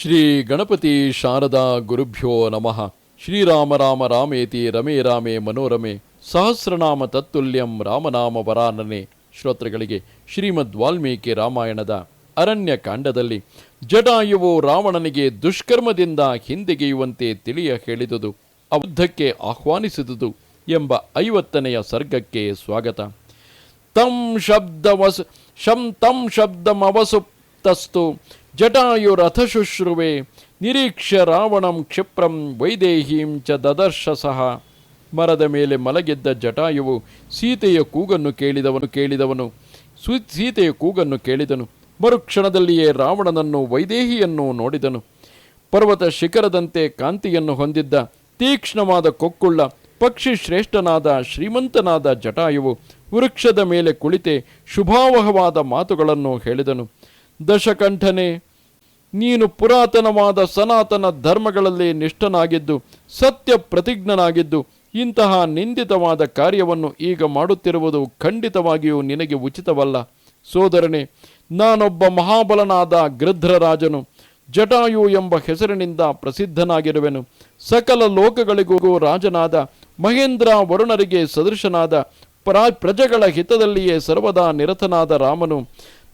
ಶ್ರೀ ಗಣಪತಿ ಶಾರದಾ ಗುರುಭ್ಯೋ ನಮಃ. ಶ್ರೀರಾಮ ರಾಮ ರಾಮೇತಿ ರಮೇ ರಾಮೇ ಮನೋರಮೆ. ಸಹಸ್ರನಾಮ ತತ್ತುಲ್ಯಂ ರಾಮನಾಮ ವರಾನನೆ. ಶ್ರೋತೃಗಳಿಗೆ ಶ್ರೀಮದ್ ವಾಲ್ಮೀಕಿ ರಾಮಾಯಣದ ಅರಣ್ಯ ಕಾಂಡದಲ್ಲಿ ಜಟಾಯುವು ರಾವಣನಿಗೆ ದುಷ್ಕರ್ಮದಿಂದ ಹಿಂದೆಗೆಯುವಂತೆ ತಿಳಿಯ ಹೇಳಿದುದು ಅಬುದ್ಧಕ್ಕೆ ಆಹ್ವಾನಿಸಿದುದು ಎಂಬ ಐವತ್ತನೆಯ ಸರ್ಗಕ್ಕೆ ಸ್ವಾಗತ. ತಂ ಶಬ್ದವಸ್, ಶಂ ತಂ ಶಬ್ದಮವಸುಪ್ತಸ್ತು ಜಟಾಯುರಥಶುಶ್ರುವೆ ನಿರೀಕ್ಷ ರಾವಣಂ ಕ್ಷಿಪ್ರಂ ವೈದೇಹೀಂ ಚ ದದರ್ಶ ಸಹ ಮರದ ಮೇಲೆ ಮಲಗಿದ್ದ ಜಟಾಯುವು ಸೀತೆಯ ಕೂಗನ್ನು ಕೇಳಿದವನು ಕೇಳಿದವನು ಸೀತೆಯ ಕೂಗನ್ನು ಕೇಳಿದನು. ಮರುಕ್ಷಣದಲ್ಲಿಯೇ ರಾವಣನನ್ನು ವೈದೇಹಿಯನ್ನು ನೋಡಿದನು. ಪರ್ವತ ಶಿಖರದಂತೆ ಕಾಂತಿಯನ್ನು ಹೊಂದಿದ್ದ ತೀಕ್ಷ್ಣವಾದ ಕೊಕ್ಕುಳ್ಳ ಪಕ್ಷಿ ಶ್ರೇಷ್ಠನಾದ ಶ್ರೀಮಂತನಾದ ಜಟಾಯುವು ವೃಕ್ಷದ ಮೇಲೆ ಕುಳಿತೆ ಶುಭಾವಹವಾದ ಮಾತುಗಳನ್ನು ಹೇಳಿದನು. ದಶಕಂಠನೆ, ನೀನು ಪುರಾತನವಾದ ಸನಾತನ ಧರ್ಮಗಳಲ್ಲಿ ನಿಷ್ಠನಾಗಿದ್ದು, ಸತ್ಯ ಪ್ರತಿಜ್ಞನಾಗಿದ್ದು, ಇಂತಹ ನಿಂದಿತವಾದ ಕಾರ್ಯವನ್ನು ಈಗ ಮಾಡುತ್ತಿರುವುದು ಖಂಡಿತವಾಗಿಯೂ ನಿನಗೆ ಉಚಿತವಲ್ಲ. ಸೋದರನೇ, ನಾನೊಬ್ಬ ಮಹಾಬಲನಾದ ಗೃಧ್ರರಾಜನು ಜಟಾಯು ಎಂಬ ಹೆಸರಿನಿಂದ ಪ್ರಸಿದ್ಧನಾಗಿರುವೆನು. ಸಕಲ ಲೋಕಗಳಿಗೂ ರಾಜನಾದ, ಮಹೇಂದ್ರ ವರುಣರಿಗೆ ಸದೃಶನಾದ, ಪರಾ ಪ್ರಜೆಗಳ ಹಿತದಲ್ಲಿಯೇ ಸರ್ವದಾ ನಿರತನಾದ ರಾಮನು.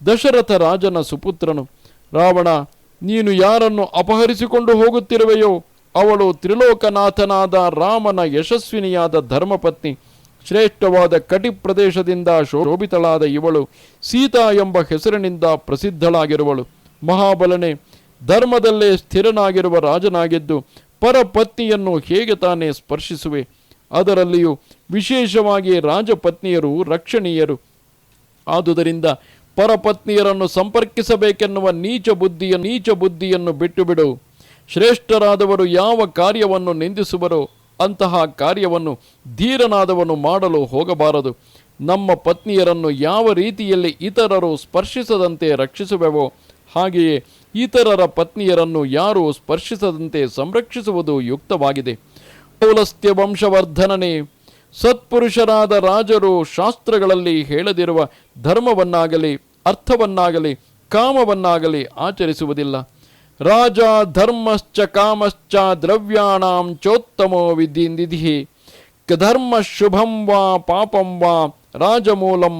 ದಶರಥ ರಾಜನ ಸುಪುತ್ರನು, ರಾವಣ, ನೀನು ಯಾರನ್ನು ಅಪಹರಿಸಿಕೊಂಡು ಹೋಗುತ್ತಿರುವೆಯೋ, ಅವಳು ತ್ರಿಲೋಕನಾಥನಾದ ರಾಮನ ಯಶಸ್ವಿನಿಯಾದ ಧರ್ಮಪತ್ನಿ, ಶ್ರೇಷ್ಠವಾದ ಕಟಿ ಪ್ರದೇಶದಿಂದ ಶೋಭಿತಳಾದ ಇವಳು ಸೀತಾ ಎಂಬ ಹೆಸರಿನಿಂದ ಪ್ರಸಿದ್ಧಳಾಗಿರುವಳು. ಮಹಾಬಲನೆ, ಧರ್ಮದಲ್ಲೇ ಸ್ಥಿರನಾಗಿರುವ ರಾಜನಾಗಿದ್ದು, ಪರಪತ್ನಿಯನ್ನು ಹೇಗೆ ತಾನೇ ಸ್ಪರ್ಶಿಸುವೆ? ಅದರಲ್ಲಿಯೂ ವಿಶೇಷವಾಗಿ ರಾಜಪತ್ನಿಯರು ರಕ್ಷಣೀಯರು. ಆದುದರಿಂದ ಪರಪತ್ನಿಯರನ್ನು ಸಂಪರ್ಕಿಸಬೇಕೆನ್ನುವ ನೀಚ ಬುದ್ಧಿಯ ನೀಚ ಬುದ್ಧಿಯನ್ನು ಬಿಟ್ಟುಬಿಡು. ಶ್ರೇಷ್ಠರಾದವರು ಯಾವ ಕಾರ್ಯವನ್ನು ನಿಂದಿಸುವರೋ ಅಂತಹ ಕಾರ್ಯವನ್ನು ಧೀರನಾದವನು ಮಾಡಲು ಹೋಗಬಾರದು. ನಮ್ಮ ಪತ್ನಿಯರನ್ನು ಯಾವ ರೀತಿಯಲ್ಲಿ ಇತರರು ಸ್ಪರ್ಶಿಸದಂತೆ ರಕ್ಷಿಸುವೆವೋ ಹಾಗೆಯೇ ಇತರರ ಪತ್ನಿಯರನ್ನು ಯಾರೂ ಸ್ಪರ್ಶಿಸದಂತೆ ಸಂರಕ್ಷಿಸುವುದು ಯುಕ್ತವಾಗಿದೆ. ಪೌಲಸ್ತ್ಯ ವಂಶವರ್ಧನನೇ ಸತ್ಪುರುಷರಾದ ರಾಜರು ಶಾಸ್ತ್ರಗಳಲ್ಲಿ ಹೇಳದಿರುವ ಧರ್ಮವನ್ನಾಗಲಿ, ಅರ್ಥವನ್ನಾಗಲಿ, ಕಾಮವನ್ನಾಗಲಿ ಆಚರಿಸುವುದಿಲ್ಲ. ರಾಜ ಧರ್ಮಶ್ಚ ಕಾಮಶ್ಚ ದ್ರವ್ಯಾಣಾಂ ಚೋತ್ತಮೋ ವಿಧಿ ನಿಧಿ ಧರ್ಮ ಶುಭಂ ವಾ ಪಾಪಂ ವಾ ರಾಜಮೂಲಂ.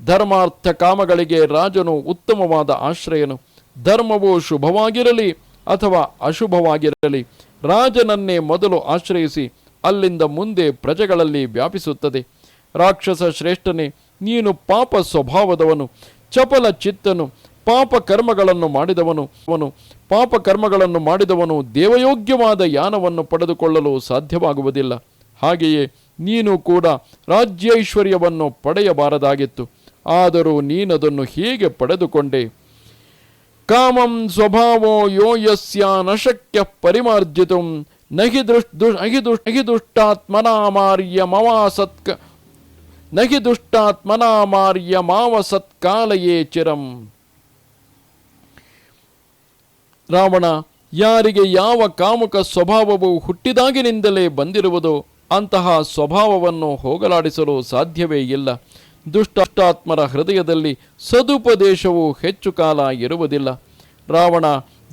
ಧರ್ಮಾರ್ಥ ಕಾಮಗಳಿಗೆ ರಾಜನು ಉತ್ತಮವಾದ ಆಶ್ರಯನು. ಧರ್ಮವು ಶುಭವಾಗಿರಲಿ ಅಥವಾ ಅಶುಭವಾಗಿರಲಿ, ರಾಜನನ್ನೇ ಮೊದಲು ಆಶ್ರಯಿಸಿ ಅಲ್ಲಿಂದ ಮುಂದೆ ಪ್ರಜೆಗಳಲ್ಲಿ ವ್ಯಾಪಿಸುತ್ತದೆ. ರಾಕ್ಷಸ ಶ್ರೇಷ್ಠನೇ, ನೀನು ಪಾಪ ಸ್ವಭಾವದವನು, ಚಪಲ ಚಿತ್ತನು, ಪಾಪ ಕರ್ಮಗಳನ್ನು ಮಾಡಿದವನು, ಅವನು ಪಾಪ ಕರ್ಮಗಳನ್ನು ಮಾಡಿದವನು, ದೇವಯೋಗ್ಯವಾದ ಯಾನವನ್ನು ಪಡೆದುಕೊಳ್ಳಲು ಸಾಧ್ಯವಾಗುವುದಿಲ್ಲ. ಹಾಗೆಯೇ ನೀನು ಕೂಡ ರಾಜ್ಯೈಶ್ವರ್ಯವನ್ನು ಪಡೆಯಬಾರದಾಗಿತ್ತು. ಆದರೂ ನೀನದನ್ನು ಹೇಗೆ ಪಡೆದುಕೊಂಡೆ? ಕಾಮಂ ಸ್ವಭಾವೋ ಯೋ ಯಸ್ಯ ನಶಕ್ಯ ಪರಿಮಾರ್ಜಿತು ನಹಿ ದೃಶ್ ದುಷ್ ಅಹಿ ದುಷ್ ಮಾರ್ಯ ದುಷ್ಟಾತ್ಮನಾಮಾರ್ಯ ಮವಾಸತ್ಕ ನಹಿ ದುಷ್ಟಾತ್ಮನಾಮಾರ್ಯ ಮಾವಸತ್ಕಾಲಯೇ ಚಿರಂ. ರಾವಣ, ಯಾರಿಗೆ ಯಾವ ಕಾಮುಕ ಸ್ವಭಾವವು ಹುಟ್ಟಿದಾಗಿನಿಂದಲೇ ಬಂದಿರುವುದೋ ಅಂತಹ ಸ್ವಭಾವವನ್ನು ಹೋಗಲಾಡಿಸಲು ಸಾಧ್ಯವೇ ಇಲ್ಲ. ದುಷ್ಟಾತ್ಮರ ಹೃದಯದಲ್ಲಿ ಸದುಪದೇಶವು ಹೆಚ್ಚು ಕಾಲ ಇರುವುದಿಲ್ಲ. ರಾವಣ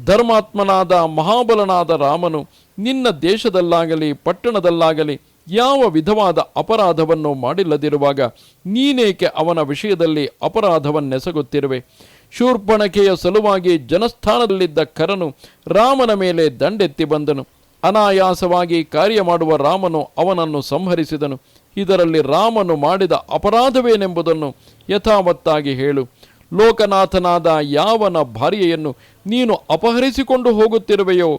ಧರ್ಮಾತ್ಮನಾದ, ಮಹಾಬಲನಾದ ರಾಮನು ನಿನ್ನ ದೇಶದಲ್ಲಾಗಲಿ, ಪಟ್ಟಣದಲ್ಲಾಗಲಿ ಯಾವ ವಿಧವಾದ ಅಪರಾಧವನ್ನು ಮಾಡಿಲ್ಲದಿರುವಾಗ ನೀನೇಕೆ ಅವನ ವಿಷಯದಲ್ಲಿ ಅಪರಾಧವನ್ನೆಸಗುತ್ತಿರುವೆ? ಶೂರ್ಪಣಕೆಯ ಸಲುವಾಗಿ ಜನಸ್ಥಾನದಲ್ಲಿದ್ದ ಕರನು ರಾಮನ ಮೇಲೆ ದಂಡೆತ್ತಿ ಬಂದನು. ಅನಾಯಾಸವಾಗಿ ಕಾರ್ಯ ಮಾಡುವ ರಾಮನು ಅವನನ್ನು ಸಂಹರಿಸಿದನು. ಇದರಲ್ಲಿ ರಾಮನು ಮಾಡಿದ ಅಪರಾಧವೇನೆಂಬುದನ್ನು ಯಥಾವತ್ತಾಗಿ ಹೇಳು. ಲೋಕನಾಥನಾದ ಯಾವನ ಭಾರ್ಯೆಯನ್ನು ನೀನು ಅಪಹರಿಸಿಕೊಂಡು ಹೋಗುತ್ತಿರುವೆಯೋ,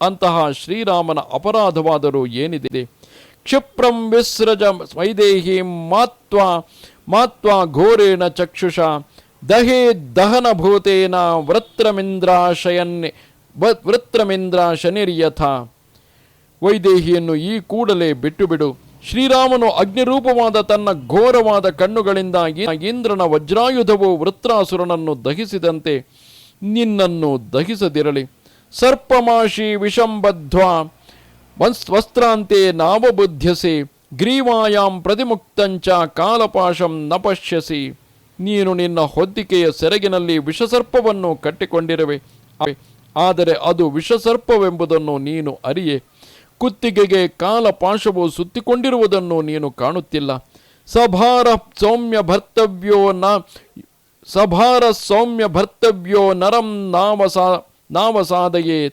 ಅಂತಹ ಶ್ರೀರಾಮನ ಅಪರಾಧವಾದರೂ ಏನಿದೆ? ಕ್ಷಿಪ್ರಂ ವಿಸ್ರಜ ವೈದೇಹಿ ಮಾತ್ವ ಮಾತ್ವ ಘೋರೇಣ ಚಕ್ಷುಷ, ದಹೇ ದಹನಭೂತೇನ ವೃತ್ರಮಿಂದ್ರಾಶಯನ್ ವೃತ್ರಮಿಂದ್ರ ಶನಿರ್ಯಥ ವೈದೇಹಿಯನ್ನು ಈ ಕೂಡಲೇ ಬಿಟ್ಟು ಬಿಡು ಶ್ರೀರಾಮನು ಅಗ್ನಿರೂಪವಾದ ತನ್ನ ಘೋರವಾದ ಕಣ್ಣುಗಳಿಂದಾಗಿ ಇಂದ್ರನ ವಜ್ರಾಯುಧವು ವೃತ್ರಾಸುರನನ್ನು ದಹಿಸಿದಂತೆ ನಿನ್ನನ್ನು ದಹಿಸದಿರಲಿ. ಸರ್ಪಮಾಶಿ ವಿಷಂಬಧ್ವ, ವಸ್- ವಸ್ತ್ರಾಂತೆ ನಾವಬುದ್ಧ್ಯಸಿ ಗ್ರೀವಾಯಾಂ ಪ್ರತಿಮುಕ್ತಂಚ ಕಾಲಪಾಶಂ ನಪಶ್ಯಸಿ. ಪಶ್ಯಸಿ ನೀನು ನಿನ್ನ ಹೊದ್ದಿಕೆಯ ಸೆರಗಿನಲ್ಲಿ ವಿಷಸರ್ಪವನ್ನು ಕಟ್ಟಿಕೊಂಡಿರುವೆ. ಆದರೆ ಅದು ವಿಷಸರ್ಪವೆಂಬುದನ್ನು ನೀನು ಅರಿಯೆ. ಕುತ್ತಿಗೆಗೆ ಕಾಲಪಾಶವು ಸುತ್ತಿಕೊಂಡಿರುವುದನ್ನು ನೀನು ಕಾಣುತ್ತಿಲ್ಲ. ಸಭಾರ ಸೌಮ್ಯ ಭರ್ತವ್ಯೋ ನ, ಸಭಾರ ಸೌಮ್ಯ ಭರ್ತವ್ಯೋ ನರಂ ನಾವಸಾ ನಾಮಸಾದಯೇ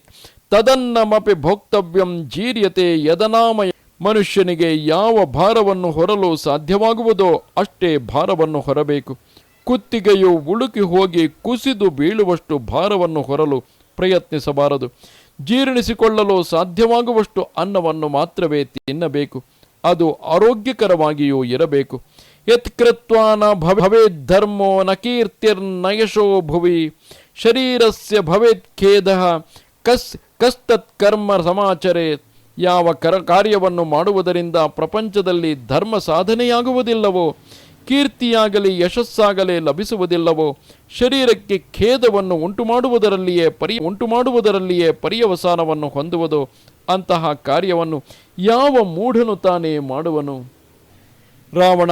ತದನ್ನಮಪಿ ಭೋಕ್ತವ್ಯಂ ಜೀರ್ಯತೆ ಯದನಾಮ ಮನುಷ್ಯನಿಗೆ ಯಾವ ಭಾರವನ್ನು ಹೊರಲು ಸಾಧ್ಯವಾಗುವುದೋ ಅಷ್ಟೇ ಭಾರವನ್ನು ಹೊರಬೇಕು. ಕುತ್ತಿಗೆಯು ಉಳುಕಿ ಹೋಗಿ ಕುಸಿದು ಬೀಳುವಷ್ಟು ಭಾರವನ್ನು ಹೊರಲು ಪ್ರಯತ್ನಿಸಬಾರದು. ಜೀರ್ಣಿಸಿಕೊಳ್ಳಲು ಸಾಧ್ಯವಾಗುವಷ್ಟು ಅನ್ನವನ್ನು ಮಾತ್ರವೇ ತಿನ್ನಬೇಕು. ಅದು ಆರೋಗ್ಯಕರವಾಗಿಯೂ ಇರಬೇಕು. ಯತ್ಕೃತ್ವಾನ ಭವೇದ್ ಧರ್ಮೋ ನ ಕೀರ್ತಿರ್ನಯಶೋ ಭುವಿ ಶರೀರಸ್ಯ ಭವೇತ್ ಖೇದ ಕಸ್, ಕಸ್ತತ್ ಕರ್ಮ ಸಮಾಚರೆ. ಯಾವ ಕರ, ಕಾರ್ಯವನ್ನು ಮಾಡುವುದರಿಂದ ಪ್ರಪಂಚದಲ್ಲಿ ಧರ್ಮ ಸಾಧನೆಯಾಗುವುದಿಲ್ಲವೋ ಕೀರ್ತಿಯಾಗಲಿ, ಯಶಸ್ಸಾಗಲಿ ಲಭಿಸುವುದಿಲ್ಲವೋ, ಶರೀರಕ್ಕೆ ಖೇದವನ್ನು ಉಂಟು ಮಾಡುವುದರಲ್ಲಿಯೇ ಪರಿ ಉಂಟು ಮಾಡುವುದರಲ್ಲಿಯೇ ಪರ್ಯವಸಾನವನ್ನು ಹೊಂದುವುದು, ಅಂತಹ ಕಾರ್ಯವನ್ನು ಯಾವ ಮೂಢನು ತಾನೇ ಮಾಡುವನು? ರಾವಣ,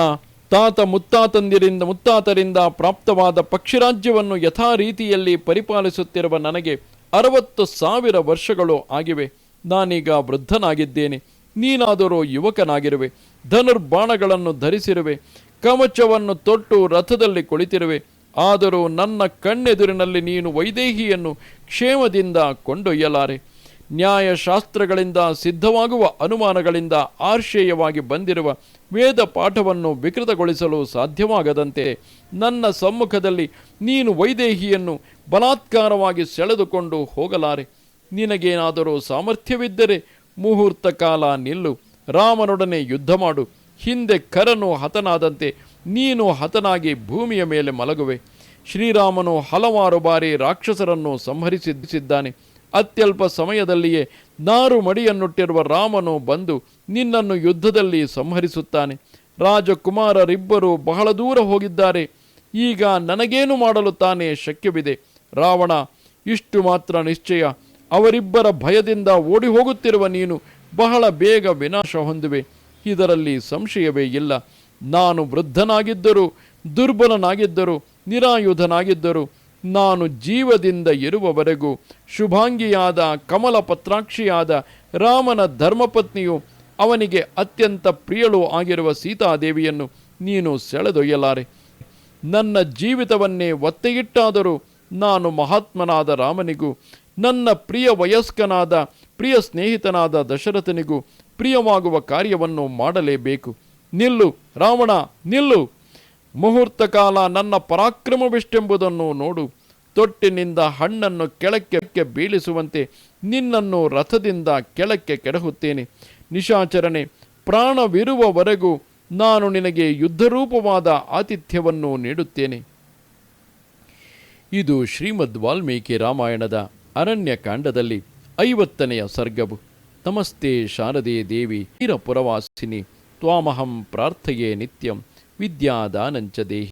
ತಾತ ಮುತ್ತಾತಂದಿರಿಂದ, ಮುತ್ತಾತರಿಂದ ಪ್ರಾಪ್ತವಾದ ಪಕ್ಷಿರಾಜ್ಯವನ್ನು ಯಥಾ ರೀತಿಯಲ್ಲಿ ಪರಿಪಾಲಿಸುತ್ತಿರುವ ನನಗೆ ಅರವತ್ತು ಸಾವಿರ ವರ್ಷಗಳು ಆಗಿವೆ. ನಾನೀಗ ವೃದ್ಧನಾಗಿದ್ದೇನೆ. ನೀನಾದರೂ ಯುವಕನಾಗಿರುವೆ. ಧನುರ್ಬಾಣಗಳನ್ನು ಧರಿಸಿರುವೆ. ಕವಚವನ್ನು ತೊಟ್ಟು ರಥದಲ್ಲಿ ಕುಳಿತಿರುವೆ. ಆದರೂ ನನ್ನ ಕಣ್ಣೆದುರಿನಲ್ಲಿ ನೀನು ವೈದೇಹಿಯನ್ನು ಕ್ಷೇಮದಿಂದ ಕೊಂಡೊಯ್ಯಲಾರೆ. ನ್ಯಾಯಶಾಸ್ತ್ರಗಳಿಂದ ಸಿದ್ಧವಾಗುವ ಅನುಮಾನಗಳಿಂದ ಆಶ್ರೇಯವಾಗಿ ಬಂದಿರುವ ವೇದ ಪಾಠವನ್ನು ವಿಕೃತಗೊಳಿಸಲು ಸಾಧ್ಯವಾಗದಂತೆ ನನ್ನ ಸಮ್ಮುಖದಲ್ಲಿ ನೀನು ವೈದೇಹಿಯನ್ನು ಬಲಾತ್ಕಾರವಾಗಿ ಸೆಳೆದುಕೊಂಡು ಹೋಗಲಾರೆ. ನಿನಗೇನಾದರೂ ಸಾಮರ್ಥ್ಯವಿದ್ದರೆ ಮುಹೂರ್ತ ಕಾಲ ನಿಲ್ಲು. ರಾಮನೊಡನೆ ಯುದ್ಧ ಮಾಡು. ಹಿಂದೆ ಕರನು ಹತನಾದಂತೆ ನೀನು ಹತನಾಗಿ ಭೂಮಿಯ ಮೇಲೆ ಮಲಗುವೆ. ಶ್ರೀರಾಮನು ಹಲವಾರು ಬಾರಿ ರಾಕ್ಷಸರನ್ನು ಸಂಹರಿಸಿದ್ದಾನೆ. ಅತ್ಯಲ್ಪ ಸಮಯದಲ್ಲಿಯೇ ನಾರು ಮಡಿಯನ್ನುಟ್ಟಿರುವ ರಾಮನು ಬಂದು ನಿನ್ನನ್ನು ಯುದ್ಧದಲ್ಲಿ ಸಂಹರಿಸುತ್ತಾನೆ. ರಾಜಕುಮಾರರಿಬ್ಬರು ಬಹಳ ದೂರ ಹೋಗಿದ್ದಾರೆ. ಈಗ ನನಗೇನು ಮಾಡಲು ತಾನೇ ಶಕ್ಯವಿದೆ? ರಾವಣ, ಇಷ್ಟು ಮಾತ್ರ ನಿಶ್ಚಯ. ಅವರಿಬ್ಬರ ಭಯದಿಂದ ಓಡಿ ಹೋಗುತ್ತಿರುವ ನೀನು ಬಹಳ ಬೇಗ ವಿನಾಶ ಹೊಂದುವೆ. ಇದರಲ್ಲಿ ಸಂಶಯವೇ ಇಲ್ಲ. ನಾನು ವೃದ್ಧನಾಗಿದ್ದರೂ, ದುರ್ಬಲನಾಗಿದ್ದರೂ, ನಿರಾಯುಧನಾಗಿದ್ದರೂ, ನಾನು ಜೀವದಿಂದ ಇರುವವರೆಗೂ ಶುಭಾಂಗಿಯಾದ ಕಮಲ ಪತ್ರಾಕ್ಷಿಯಾದ ರಾಮನ ಧರ್ಮಪತ್ನಿಯು ಅವನಿಗೆ ಅತ್ಯಂತ ಪ್ರಿಯಳು ಆಗಿರುವ ಸೀತಾದೇವಿಯನ್ನು ನೀನು ಸೆಳೆದೊಯ್ಯಲಾರೆ. ನನ್ನ ಜೀವಿತವನ್ನೇ ಒತ್ತೆಯಿಟ್ಟಾದರೂ ನಾನು ಮಹಾತ್ಮನಾದ ರಾಮನಿಗೂ, ನನ್ನ ಪ್ರಿಯ ವಯಸ್ಕನಾದ, ಪ್ರಿಯ ಸ್ನೇಹಿತನಾದ ದಶರಥನಿಗೂ ಪ್ರಿಯವಾಗುವ ಕಾರ್ಯವನ್ನು ಮಾಡಲೇಬೇಕು. ನಿಲ್ಲು, ರಾವಣ, ನಿಲ್ಲು. ಮುಹೂರ್ತ ಕಾಲ ನನ್ನ ಪರಾಕ್ರಮವಿಷ್ಟೆಂಬುದನ್ನು ನೋಡು. ತೊಟ್ಟಿನಿಂದ ಹಣ್ಣನ್ನು ಕೆಳಕ್ಕೆ ಬೀಳಿಸುವಂತೆ ನಿನ್ನನ್ನು ರಥದಿಂದ ಕೆಳಕ್ಕೆ ಕೆಡಹುತ್ತೇನೆ. ನಿಶಾಚರಣೆ, ಪ್ರಾಣವಿರುವವರೆಗೂ ನಾನು ನಿನಗೆ ಯುದ್ಧರೂಪವಾದ ಆತಿಥ್ಯವನ್ನು ನೀಡುತ್ತೇನೆ. ಇದು ಶ್ರೀಮದ್ ವಾಲ್ಮೀಕಿ ರಾಮಾಯಣದ ಅರಣ್ಯಕಾಂಡದಲ್ಲಿ ಐವತ್ತನೆಯ ಸರ್ಗವು. ನಮಸ್ತೆ ಶಾರದೆ ದೇವಿ ವೀರಪುರವಾಸಿನಿ ತ್ವಾಮಹಂ ಪ್ರಾರ್ಥಯೇ ನಿತ್ಯಂ ವಿದ್ಯಾದಾನಂಚ ದೇಹಿ.